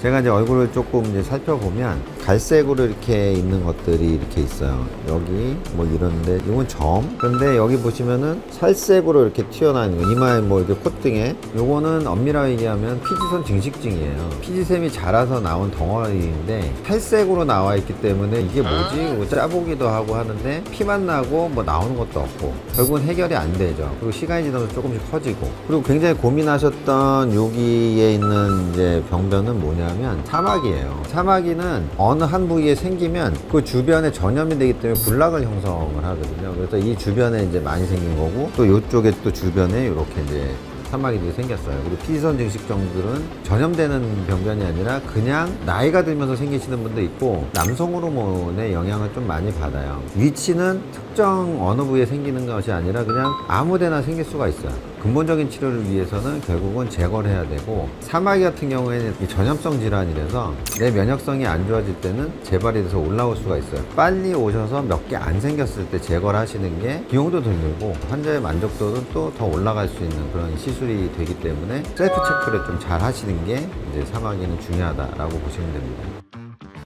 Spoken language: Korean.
제가 이제 얼굴을 조금 이제 살펴보면 갈색으로 이렇게 있는 것들이 이렇게 있어요. 여기 뭐 이런데 이건 점. 근데 여기 보시면은 살색으로 이렇게 튀어나온 거, 이마에 뭐 이렇게 콧등에 요거는 엄밀하게 얘기하면 피지선 증식증이에요. 피지샘이 자라서 나온 덩어리인데 탈색으로 나와 있기 때문에 이게 뭐지? 뭐 짜보기도 하고 하는데 피만 나고 뭐 나오는 것도 없고 결국은 해결이 안 되죠. 그리고 시간이 지나면서 조금씩 커지고 그리고 굉장히 고민하셨던 여기에 있는 이제 병변은 뭐냐면 사마귀예요. 사마귀는 어느 한 부위에 생기면 그 주변에 전염이 되기 때문에 불락을 형성을 하거든요. 그래서 이 주변에 이제 많이 생긴 거고 또 이쪽에 또 주변에 이렇게 이제 사마귀들이 생겼어요. 그리고 피지선 증식증들은 전염되는 병변이 아니라 그냥 나이가 들면서 생기시는 분도 있고 남성 호르몬의 영향을 좀 많이 받아요. 위치는 특정 어느 부위에 생기는 것이 아니라 그냥 아무데나 생길 수가 있어요. 근본적인 치료를 위해서는 결국은 제거를 해야 되고 사마귀 같은 경우에는 이 전염성 질환이라서 내 면역성이 안 좋아질 때는 재발이 돼서 올라올 수가 있어요. 빨리 오셔서 몇 개 안 생겼을 때 제거를 하시는 게 비용도 덜 들고 환자의 만족도는 또더 올라갈 수 있는 그런 시술이 되기 때문에 셀프 체크를 좀 잘 하시는 게 이제 사마귀는 중요하다라고 보시면 됩니다.